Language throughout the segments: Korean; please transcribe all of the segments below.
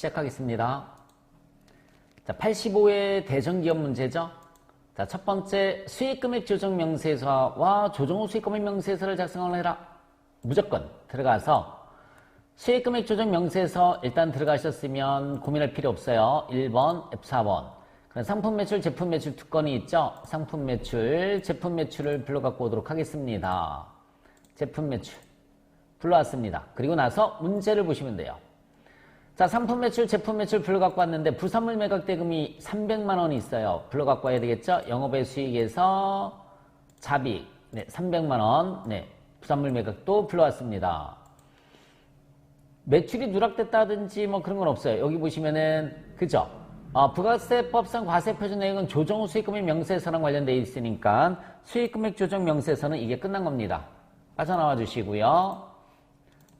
시작하겠습니다. 자, 85회 대전기업 문제죠. 자, 첫 번째 수익금액 조정 명세서와 조정 후 수익금액 명세서를 작성을 해라. 무조건 들어가서 수익금액 조정 명세서 일단 들어가셨으면 고민할 필요 없어요. 1번, F4번. 상품 매출, 제품 매출 두 건이 있죠. 상품 매출, 제품 매출을 불러 갖고 오도록 하겠습니다. 제품 매출 불러왔습니다. 그리고 나서 문제를 보시면 돼요. 자, 상품 매출, 제품 매출 불러 갖고 왔는데 부산물 매각 대금이 300만 원이 있어요. 불러 갖고 와야 되겠죠? 영업의 수익에서 자비, 네, 300만 원, 네, 부산물 매각도 불러왔습니다. 매출이 누락됐다든지 뭐 그런 건 없어요. 여기 보시면은 그죠? 어, 부가세법상 과세표준 내역은 조정 후 수익금액 명세서랑 관련되어 있으니까 수익금액 조정 명세서는 이게 끝난 겁니다. 빠져나와 주시고요.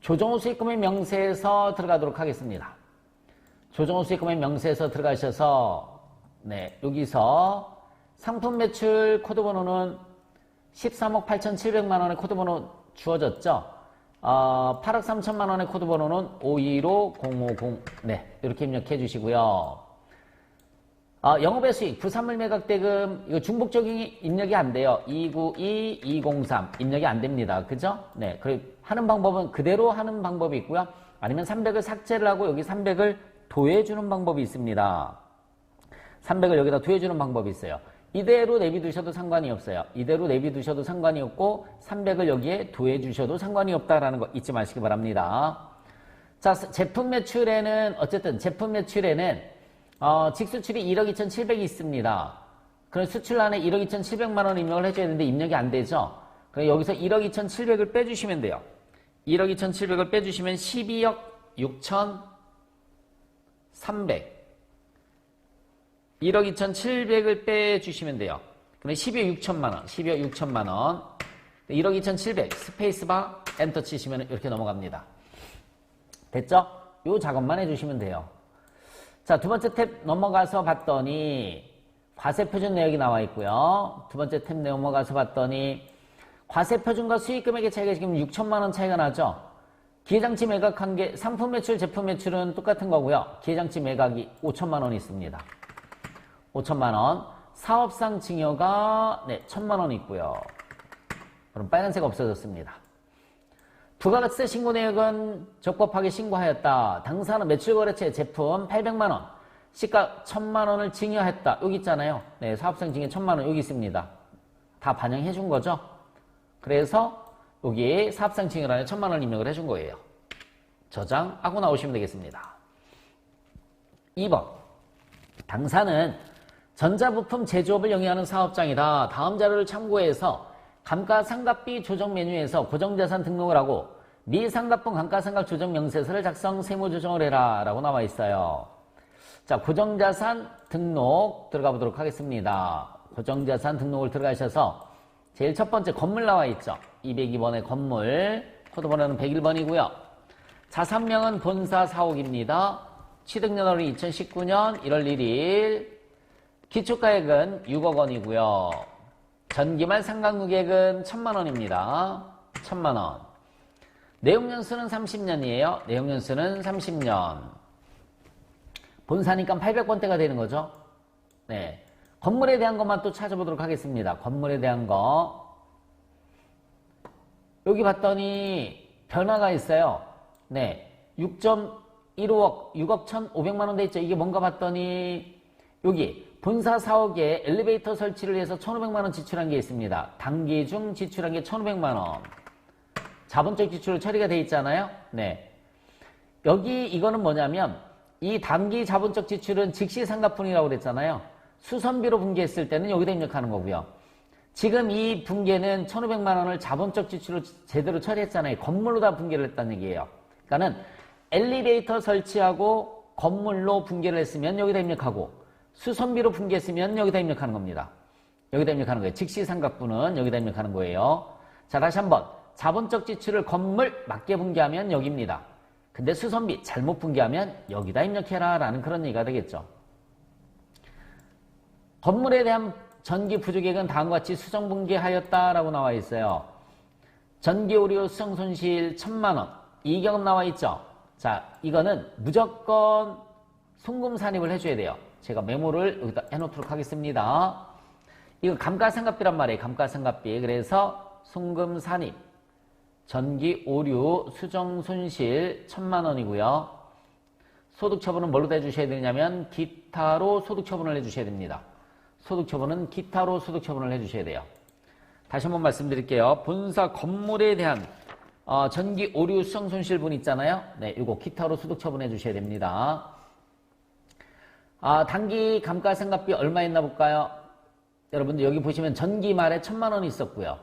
조정 후 수익금액 명세서 들어가도록 하겠습니다. 조정 후 수익금액 명세서 들어가셔서 네 여기서 상품 매출 코드 번호는 13억 8,700만 원의 코드 번호 주어졌죠. 어, 8억 3천만 원의 코드 번호는 525050 네 이렇게 입력해 주시고요. 어, 영업의 수익, 부산물 매각 대금, 이거 중복적인 입력이 안 돼요. 292, 203 입력이 안 됩니다. 그죠? 네. 그 하는 방법은 그대로 하는 방법이 있고요. 아니면 300을 삭제를 하고 여기 300을 도해주는 방법이 있습니다. 300을 여기다 도해주는 방법이 있어요. 이대로 내비두셔도 상관이 없어요. 이대로 내비두셔도 상관이 없고 300을 여기에 도해주셔도 상관이 없다라는 거 잊지 마시기 바랍니다. 자, 제품 매출에는 어쨌든 제품 매출에는 어, 직수출이 1억 2,700이 있습니다. 그럼 수출란에 1억 2,700만 원 입력을 해줘야 되는데 입력이 안 되죠? 그럼 여기서 1억 2,700을 빼주시면 돼요. 1억 2,700을 빼주시면 12억 6,300. 1억 2,700을 빼주시면 돼요. 그럼 12억 6천만 원, 12억 6천만 원. 1억 2,700 스페이스바 엔터 치시면 이렇게 넘어갑니다. 됐죠? 요 작업만 해주시면 돼요. 자, 두 번째 탭 넘어가서 봤더니 과세 표준 내역이 나와 있고요. 두 번째 탭 넘어가서 봤더니 과세 표준과 수익 금액의 차이가 지금 6천만 원 차이가 나죠. 기회장치 매각한 게 상품 매출, 제품 매출은 똑같은 거고요. 기회장치 매각이 5천만 원이 있습니다. 5천만 원. 사업상 증여가 네, 1천만 원 있고요. 그럼 빨간색 없어졌습니다. 부가가세 신고 내역은 적법하게 신고하였다. 당사는 매출거래처의 제품 800만 원, 시가 1000만원을 증여했다. 여기 있잖아요. 네, 사업상 증여 1000만원 여기 있습니다. 다 반영해 준 거죠. 그래서 여기 사업상 증여란에 1000만원 입력을 해준 거예요. 저장하고 나오시면 되겠습니다. 2번 당사는 전자부품 제조업을 영위하는 사업장이다. 다음 자료를 참고해서 감가상각비 조정 메뉴에서 고정자산 등록을 하고 미상각분 감가상각 조정 명세서를 작성 세무 조정을 해라 라고 나와 있어요. 자 고정자산 등록 들어가 보도록 하겠습니다. 고정자산 등록을 들어가셔서 제일 첫 번째 건물 나와 있죠. 202번의 건물 코드 번호는 101번이고요. 자산명은 본사 사옥입니다. 취득연월은 2019년 1월 1일 기초가액은 6억 원이고요. 전기말 상각무객은 천만 원입니다. 천만 원. 내용연수는 30년이에요. 내용연수는 30년. 본사니까 800번대가 되는 거죠. 네. 건물에 대한 것만 또 찾아보도록 하겠습니다. 건물에 대한 거. 여기 봤더니 변화가 있어요. 네. 6.15억, 6억 1,500만 원 돼 있죠. 이게 뭔가 봤더니 여기 본사 사옥에 엘리베이터 설치를 해서 1,500만 원 지출한 게 있습니다. 단기 중 지출한 게 1,500만 원. 자본적 지출로 처리가 돼 있잖아요. 네. 여기 이거는 뭐냐면 이 단기 자본적 지출은 즉시 상가분이라고 그랬잖아요. 수선비로 분개했을 때는 여기다 입력하는 거고요. 지금 이 분개는 1,500만 원을 자본적 지출로 제대로 처리했잖아요. 건물로 다 분개를 했다는 얘기예요. 그러니까는 엘리베이터 설치하고 건물로 분개를 했으면 여기다 입력하고 수선비로 분개했으면 여기다 입력하는 겁니다. 여기다 입력하는 거예요. 직시삼각분은 여기다 입력하는 거예요. 자 다시 한번 자본적 지출을 건물 맞게 분개하면 여기입니다. 근데 수선비 잘못 분개하면 여기다 입력해라 라는 그런 얘기가 되겠죠. 건물에 대한 전기 부족액은 다음과 같이 수정 분개하였다라고 나와 있어요. 전기 오류 수정 손실 천만 원. 이 경험 나와 있죠. 자, 이거는 무조건 송금 산입을 해줘야 돼요. 제가 메모를 여기다 해놓도록 하겠습니다. 이거 감가상각비란 말이에요. 감가상각비. 그래서 송금 산입, 전기 오류, 수정 손실 천만 원이고요. 소득 처분은 뭘로 대주셔야 되냐면 기타로 소득 처분을 해주셔야 됩니다. 소득 처분은 기타로 소득 처분을 해주셔야 돼요. 다시 한번 말씀드릴게요. 본사 건물에 대한 어, 전기 오류 수정 손실분 있잖아요. 네, 이거 기타로 소득 처분해 주셔야 됩니다. 아, 단기 감가상각비 얼마 있나 볼까요? 여러분들 여기 보시면 전기 말에 천만 원 있었고요.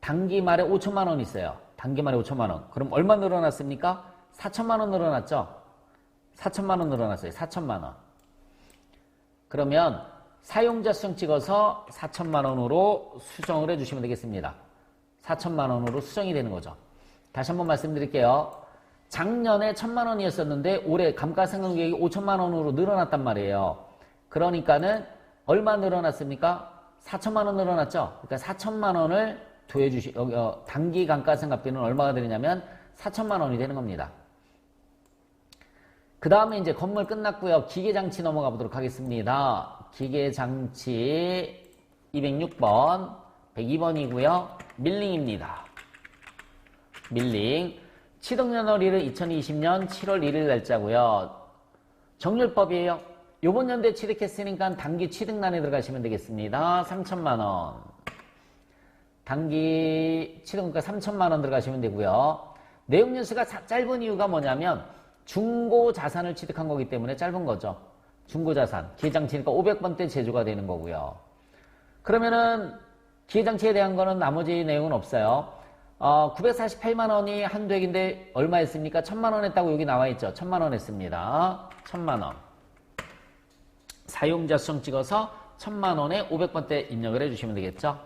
단기 말에 오천만 원 있어요. 단기 말에 오천만 원. 그럼 얼마 늘어났습니까? 사천만 원 늘어났죠? 사천만 원 늘어났어요. 사천만 원. 그러면 사용자 수정 찍어서 4천만 원으로 수정을 해주시면 되겠습니다. 4천만 원으로 수정이 되는 거죠. 다시 한번 말씀드릴게요. 작년에 천만 원이었었는데 올해 감가상각액이 5천만 원으로 늘어났단 말이에요. 그러니까는 얼마 늘어났습니까? 4천만 원 늘어났죠. 그러니까 4천만 원을 도해주시 여기 어, 단기 감가상각비는 얼마가 되느냐면 4천만 원이 되는 겁니다. 그 다음에 이제 건물 끝났고요. 기계장치 넘어가 보도록 하겠습니다. 기계장치 206번, 102번이고요. 밀링입니다. 밀링. 취득연월일은 2020년 7월 1일 날짜고요. 정률법이에요. 요번 연도에 취득했으니까 단기 취득란에 들어가시면 되겠습니다. 3천만 원. 단기 취득금가 3천만 원 들어가시면 되고요. 내용 연수가 짧은 이유가 뭐냐면 중고 자산을 취득한 거기 때문에 짧은 거죠. 중고 자산. 기회장치니까 500번대 제조가 되는 거고요. 그러면은 기회장치에 대한 거는 나머지 내용은 없어요. 어, 948만 원이 한도 액인데 얼마 했습니까? 1000만 원 했다고 여기 나와 있죠. 1000만 원 했습니다. 1000만 원. 사용자 수정 찍어서 1000만 원에 500번대 입력을 해주시면 되겠죠.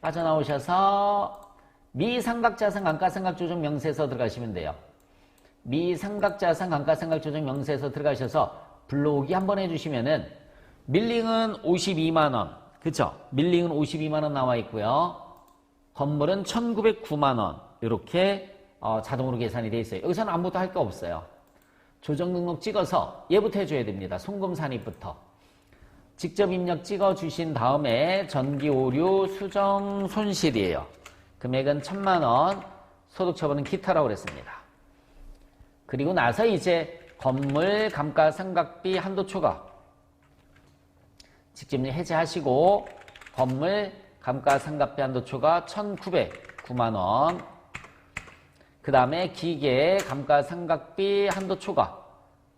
빠져나오셔서 미삼각자산 감가상각조정 명세서 들어가시면 돼요. 미삼각자산 감가상각조정 명세서 들어가셔서 불러오기 한 번 해주시면은 밀링은 52만원 그쵸? 밀링은 52만원 나와 있고요. 건물은 1909만원 이렇게 어, 자동으로 계산이 돼 있어요. 여기서는 아무것도 할 거 없어요. 조정 등록 찍어서 얘부터 해줘야 됩니다. 송금 산입부터. 직접 입력 찍어 주신 다음에 전기 오류 수정 손실이에요. 금액은 천만 원, 소득 처분은 기타라고 그랬습니다. 그리고 나서 이제 건물 감가상각비 한도 초과 직접 해제하시고 건물 감가상각비 한도 초과 1,909만 원. 그 다음에 기계 감가상각비 한도 초과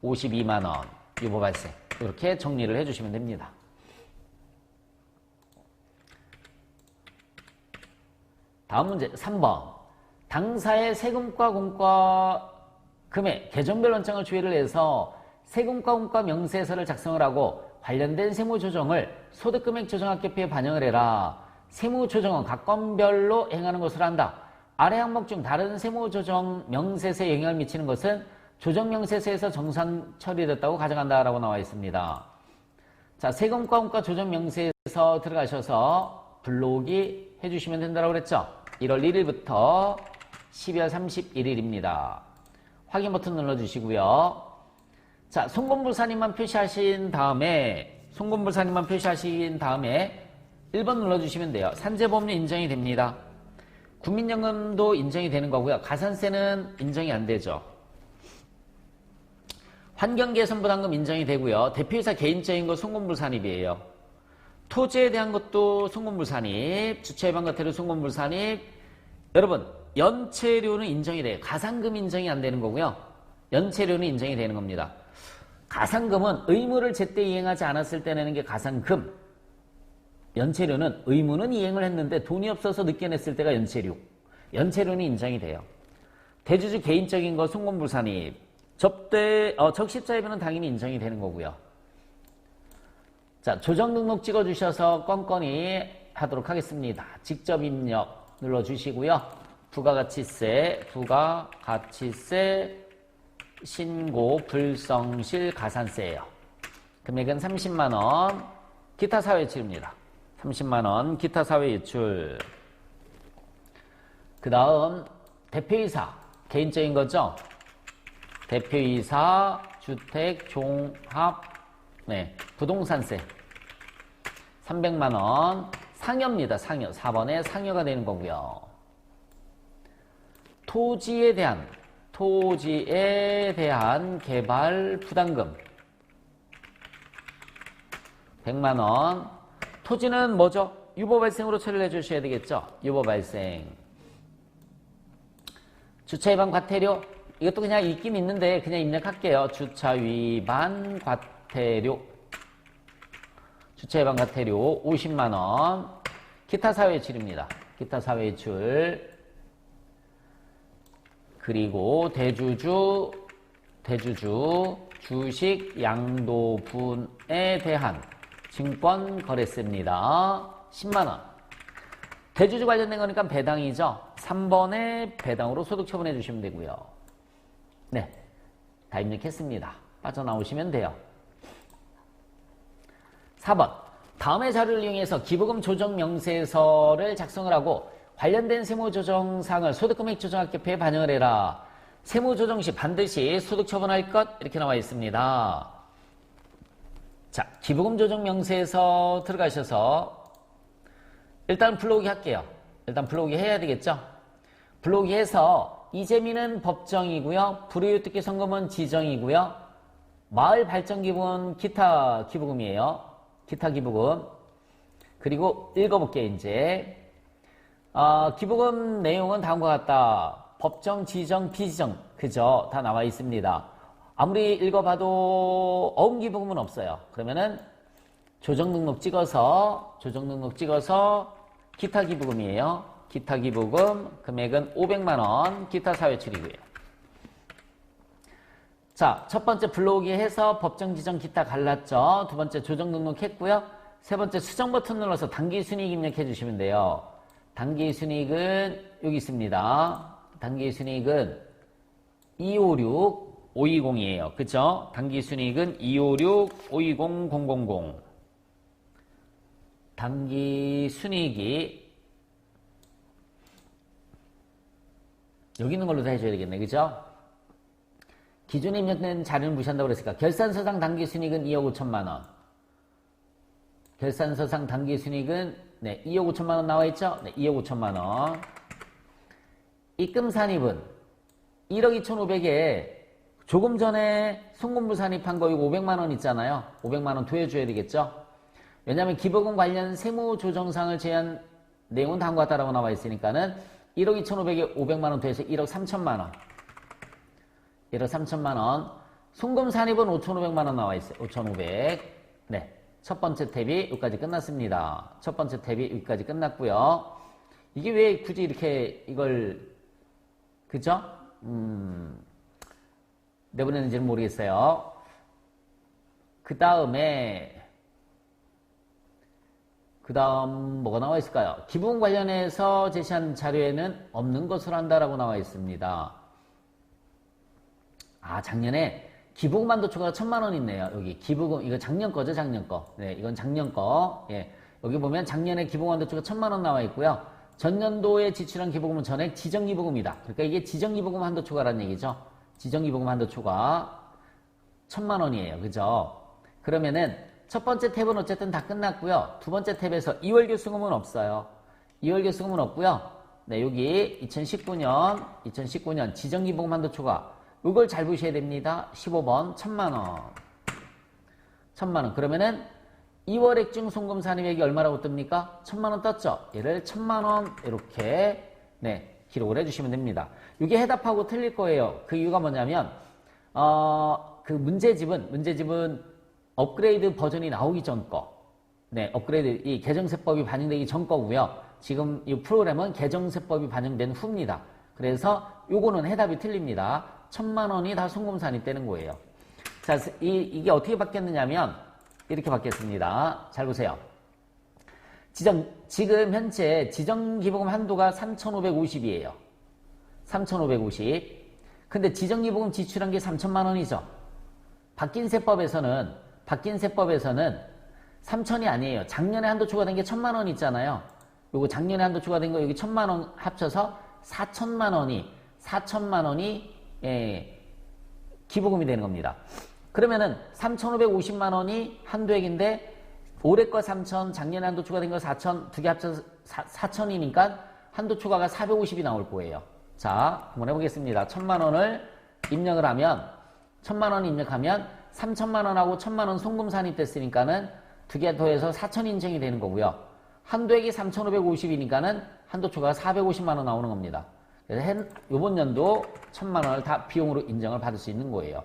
52만 원. 유보 발생. 이렇게 정리를 해주시면 됩니다. 다음 문제 3번. 당사의 세금과 공과 금액 개정별 원장을 주의를 해서 세금과 공과 명세서를 작성을 하고 관련된 세무조정을 소득금액 조정학계표에 반영을 해라. 세무조정은 각 건별로 행하는 것을 한다. 아래 항목 중 다른 세무조정 명세서에 영향을 미치는 것은 조정명세서에서 정산 처리됐다고 가정한다라고 나와 있습니다. 자, 세금과 공과 조정명세서 들어가셔서 불러오기 해주시면 된다고 그랬죠? 1월 1일부터 12월 31일입니다. 확인 버튼 눌러주시고요. 자, 송금불사님만 표시하신 다음에 송금불사님만 표시하신 다음에 1번 눌러주시면 돼요. 산재보험료 인정이 됩니다. 국민연금도 인정이 되는 거고요. 가산세는 인정이 안 되죠. 환경개선부담금 인정이 되고요. 대표이사 개인적인 거 송금불산입이에요. 토지에 대한 것도 송금불산입, 주체예방과태료 송금불산입. 여러분 연체료는 인정이 돼요. 가상금 인정이 안 되는 거고요. 연체료는 인정이 되는 겁니다. 가상금은 의무를 제때 이행하지 않았을 때 내는 게 가상금. 연체료는 의무는 이행을 했는데 돈이 없어서 늦게 냈을 때가 연체료. 연체료는 인정이 돼요. 대주주 개인적인 거 송금불산입. 접대 어, 적십자회비는 당연히 인정이 되는 거고요. 자 조정 등록 찍어주셔서 건건히 하도록 하겠습니다. 직접 입력 눌러주시고요. 부가가치세, 부가가치세, 신고, 불성실, 가산세예요. 금액은 30만원, 기타 사회유출입니다. 30만원, 기타 사회유출. 그 다음 대표이사, 개인적인 거죠? 대표이사, 주택, 종합, 네, 부동산세. 300만원. 상여입니다. 상여. 4번에 상여가 되는 거고요. 토지에 대한, 토지에 대한 개발 부담금. 100만 원. 토지는 뭐죠? 유보 발생으로 처리를 해 주셔야 되겠죠? 유보 발생. 주차 위반 과태료. 이것도 그냥 있긴 있는데 그냥 입력할게요. 주차 위반 과태료. 주차 위반 과태료 50만 원. 기타 사회출입니다. 기타 사회출. 그리고 대주주, 대주주, 주식 양도분에 대한 증권 거래세입니다. 10만원. 대주주 관련된 거니까 배당이죠. 3번에 배당으로 소득 처분해 주시면 되고요. 네. 다 입력했습니다. 빠져나오시면 돼요. 4번. 다음의 자료를 이용해서 기부금 조정 명세서를 작성을 하고 관련된 세무조정사항을 소득금액 조정학계표에 반영을 해라. 세무조정 시 반드시 소득 처분할 것 이렇게 나와 있습니다. 자, 기부금 조정 명세서 들어가셔서 일단 불러오기 할게요. 일단 불러오기 해야 되겠죠? 불러오기 해서 이재민은 법정이고요. 불우유특기 성금은 지정이고요. 마을 발전 기부는 기타 기부금이에요. 기타 기부금. 그리고 읽어볼게요, 이제. 아, 기부금 내용은 다음과 같다. 법정, 지정, 비지정. 그죠? 다 나와 있습니다. 아무리 읽어봐도 어음 기부금은 없어요. 그러면은 조정 등록 찍어서 조정 등록 찍어서 기타 기부금이에요. 기타 기부금 금액은 500만 원 기타 사회출이고요. 자, 첫 번째 불러오기 해서 법정 지정 기타 갈랐죠. 두 번째 조정 등록했고요. 세 번째 수정 버튼 눌러서 단기 순이익 입력해 주시면 돼요. 단기 순이익은 여기 있습니다. 단기 순이익은 256 520이에요. 그쵸? 단기 순이익은 256 520 000 단기 순이익이 여기 있는 걸로 다 해줘야 되겠네. 그죠? 기존에 입력된 자료는 무시한다고 그랬으니까 결산서상 단기 순이익은 2억 5천만 원. 결산서상 단기 순이익은 네, 2억 5천만 원 나와 있죠? 네, 2억 5천만 원. 입금 산입은 1억 2천5백에 조금 전에 송금부 산입한 거 이거 500만 원 있잖아요. 500만 원 도와줘야 되겠죠? 왜냐하면 기부금 관련 세무 조정상을 제한 내용은 다음과 같다라고 나와 있으니까는 1억 2천5백에 500만 원 더해서 1억 3천만 원. 1억 3천만 원. 송금 산입은 5,500만 원 나와 있어요. 5,500. 네. 첫 번째 탭이 여기까지 끝났습니다. 첫 번째 탭이 여기까지 끝났고요. 이게 왜 굳이 이렇게 이걸 그죠? 음, 내보내는지는 모르겠어요. 그 다음에 그 다음 뭐가 나와 있을까요? 기분 관련해서 제시한 자료에는 없는 것으로 한다라고 나와 있습니다. 아 작년에 기부금 한도초가 천만 원 있네요. 여기 기부금 이거 작년 거죠, 작년 거. 네, 이건 작년 거. 예, 여기 보면 작년에 기부금 한도초가 천만 원 나와 있고요. 전년도에 지출한 기부금은 전액 지정 기부금이다. 그러니까 이게 지정 기부금 한도 초과라는 얘기죠. 지정 기부금 한도 초과 천만 원이에요. 그죠? 그러면은 첫 번째 탭은 어쨌든 다 끝났고요. 두 번째 탭에서 2월 교수금은 없어요. 2월 교수금은 없고요. 네, 여기 2019년 2019년 지정 기부금 한도 초과 이걸 잘 보셔야 됩니다. 15번 천만 원. 천만 원. 그러면은 2월 액중 송금 산입액이 얼마라고 뜹니까? 천만 원 떴죠? 얘를 천만 원 이렇게 네 기록을 해주시면 됩니다. 이게 해답하고 틀릴 거예요. 그 이유가 뭐냐면 어, 그 문제집은 문제집은 업그레이드 버전이 나오기 전 거. 네, 업그레이드 이 개정세법이 반영되기 전 거고요. 지금 이 프로그램은 개정세법이 반영된 후입니다. 그래서 요거는 해답이 틀립니다. 천만 원이 다 송금 산입되는 거예요. 자, 이, 이게 어떻게 바뀌었느냐면 이렇게 바뀌었습니다. 잘 보세요. 지정, 지금 현재 지정기부금 한도가 3,550이에요. 3,550. 근데 지정기부금 지출한 게 3천만 원이죠. 바뀐 세법에서는, 바뀐 세법에서는 3천이 아니에요. 작년에 한도 추가된 게 1천만 원 있잖아요. 요거 작년에 한도 추가된 거 여기 1천만 원 합쳐서 4천만 원이, 4천만 원이, 예, 기부금이 되는 겁니다. 그러면은 3,550만 원이 한도액인데 올해 거 3,000, 작년에 한도 추가된 거 4,000, 두개 합쳐서 4,000이니까 한도 추가가 450이 나올 거예요. 자, 한번 해보겠습니다. 1,000만 원을 입력을 하면 1,000만 원 입력하면 3,000만 원하고 1,000만 원 송금 산입됐으니까는 두 개 더해서 4,000 인정이 되는 거고요. 한도액이 3,550이니까는 한도 추가가 450만 원 나오는 겁니다. 이번 연도 1,000만 원을 다 비용으로 인정을 받을 수 있는 거예요.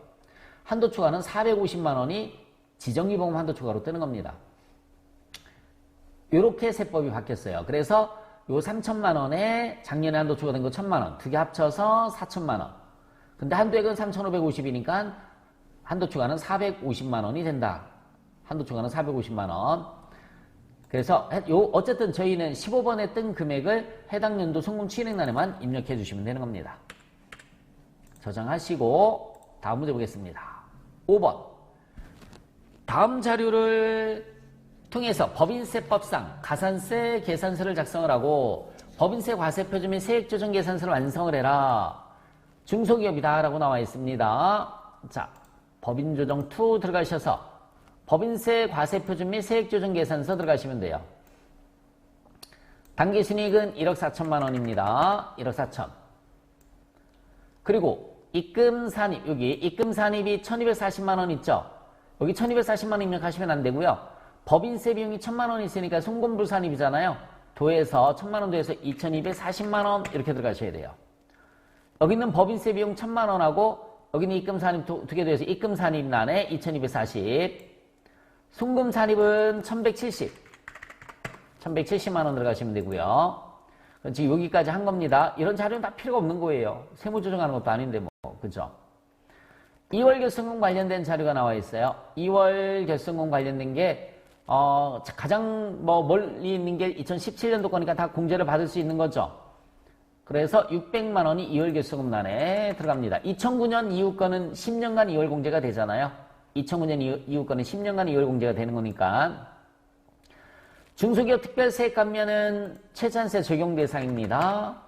한도 추가는 450만 원이 지정기보험 한도 추가로 뜨는 겁니다. 이렇게 세법이 바뀌었어요. 그래서 요 3천만 원에 작년에 한도 추가된 거 1천만 원, 두 개 합쳐서 4천만 원. 근데 한도액은 3,550이니까 한도 추가는 450만 원이 된다. 한도 추가는 450만 원. 그래서 요 어쨌든 저희는 15번에 뜬 금액을 해당 연도 송금 취인액란에만 입력해 주시면 되는 겁니다. 저장하시고 다음 문제 보겠습니다. 5번. 다음 자료를 통해서 법인세법상 가산세 계산서를 작성을 하고 법인세 과세표준 및 세액조정 계산서를 완성을 해라. 중소기업이다 라고 나와 있습니다. 자, 법인조정 2 들어가셔서 법인세 과세 표준 및 세액 조정 계산서 들어가시면 돼요. 단기 순이익은 1억 4천만 원입니다. 1억 4천. 그리고 입금 산입 여기 입금 산입이 1240만 원 있죠. 여기 1240만 원 입력하시면 안 되고요. 법인세 비용이 1000만 원 있으니까 송금불 산입이잖아요. 도에서 1000만 원 도에서 2240만 원 이렇게 들어가셔야 돼요. 여기는 법인세 비용 1000만 원하고 여기는 입금 산입 두 개 더해서 입금 산입란에 2240 송금산입은 1170 1170만 원 들어가시면 되고요. 지금 여기까지 한 겁니다. 이런 자료는 다 필요가 없는 거예요. 세무 조정하는 것도 아닌데 뭐 그죠? 2월 결성금 관련된 자료가 나와 있어요. 2월 결성금 관련된 게 어, 가장 뭐 멀리 있는 게 2017년도 거니까 다 공제를 받을 수 있는 거죠. 그래서 600만 원이 2월 결성금란에 들어갑니다. 2009년 이후 거는 10년간 2월 공제가 되잖아요. 2009년 이후 거는 10년간 2월 공제가 되는 거니까 중소기업 특별세액 감면은 최전세 적용 대상입니다.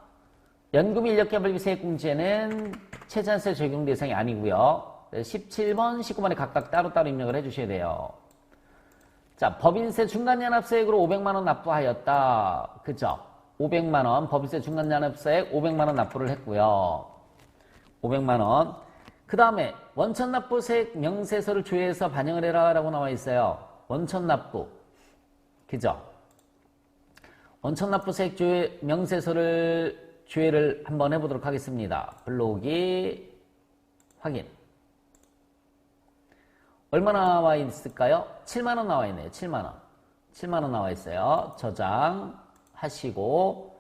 연금 인력개발비 세액공제는 최전세 적용 대상이 아니고요. 17번, 19번에 각각 따로따로 입력을 해주셔야 돼요. 자, 법인세 중간연합세액으로 500만원 납부하였다. 그죠? 500만원, 법인세 중간연합세액 500만원 납부를 했고요. 500만원. 그 다음에 원천납부세액 명세서를 조회해서 반영을 해라 라고 나와 있어요. 원천납부. 그죠? 원천납부세액 조회 명세서를 조회를 한번 해보도록 하겠습니다. 블록이 확인. 얼마 나와 있을까요? 7만원 나와 있네요. 7만원. 7만원 나와 있어요. 저장 하시고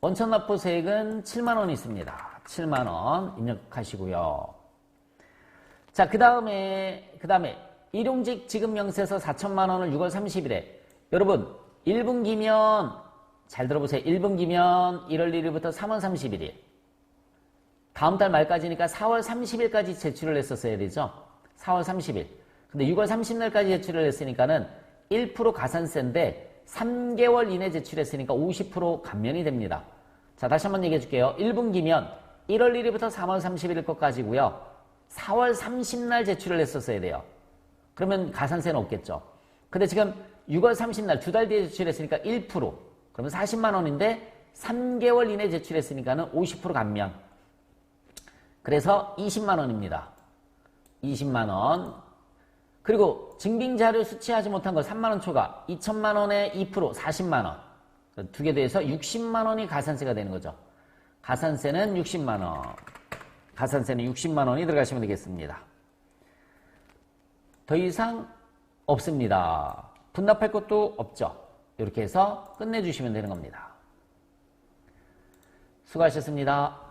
원천납부세액은 7만원 있습니다. 7만원 입력하시고요. 자, 그 다음에, 그 다음에 일용직 지급 명세서 4천만 원을 6월 30일에 여러분 1분기면 잘 들어보세요. 1분기면 1월 1일부터 3월 30일이 다음 달 말까지니까 4월 30일까지 제출을 했었어야 되죠. 4월 30일. 근데 6월 30일까지 제출을 했으니까는 1% 가산세인데 3개월 이내 제출했으니까 50% 감면이 됩니다. 자, 다시 한번 얘기해 줄게요. 1분기면 1월 1일부터 3월 30일 것까지고요. 4월 30날 제출을 했었어야 돼요. 그러면 가산세는 없겠죠. 근데 지금 6월 30날 두 달 뒤에 제출했으니까 1% 그러면 40만 원인데 3개월 이내 제출했으니까는 50% 감면. 그래서 20만 원입니다. 20만 원. 그리고 증빙 자료 수치하지 못한 거 3만 원 초과, 2천만 원에 2% 40만 원. 두 개 더해서 60만 원이 가산세가 되는 거죠. 가산세는 60만 원. 가산세는 60만 원이 들어가시면 되겠습니다. 더 이상 없습니다. 분납할 것도 없죠. 이렇게 해서 끝내주시면 되는 겁니다. 수고하셨습니다.